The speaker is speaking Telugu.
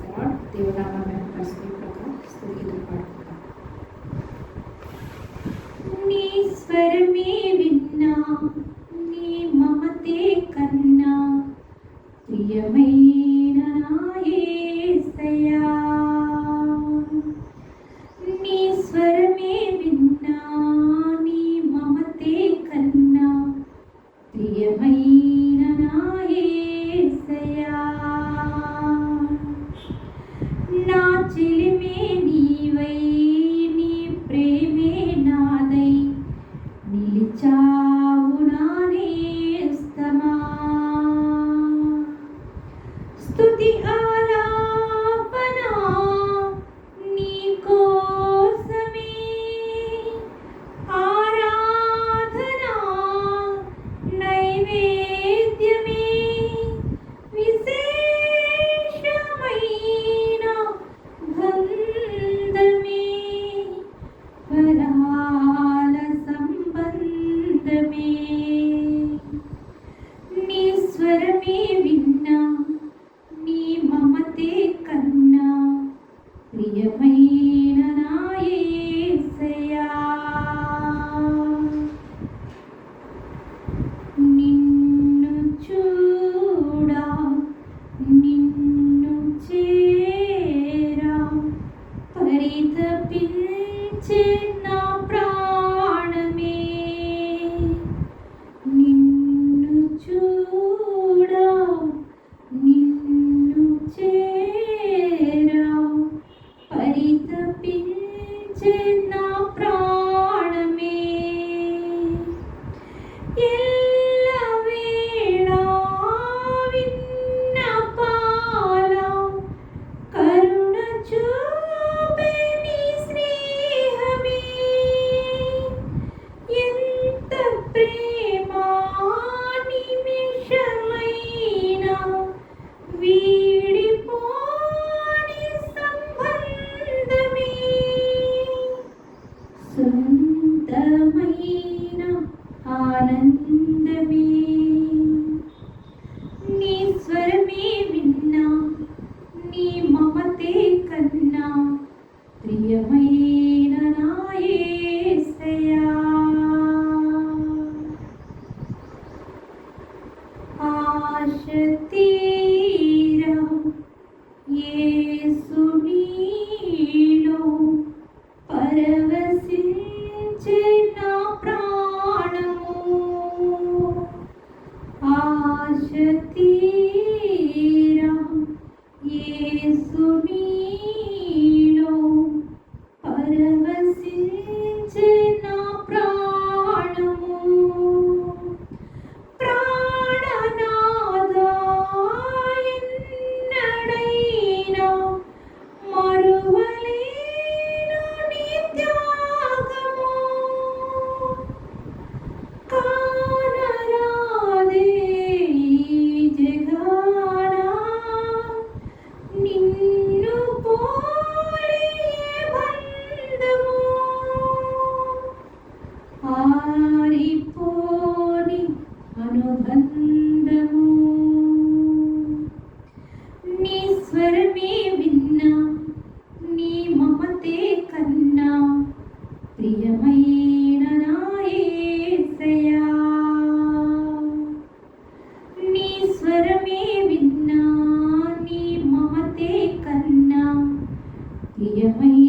God, Devanama Mahasvi Prakash, Stuti Dupad. Nishwar me choose. ఆనందమే. నీ స్వరమే విన్నా నీ మమతే కన్నా ప్రియమైన నాయసయా ఆశతీ for me. பிரியமை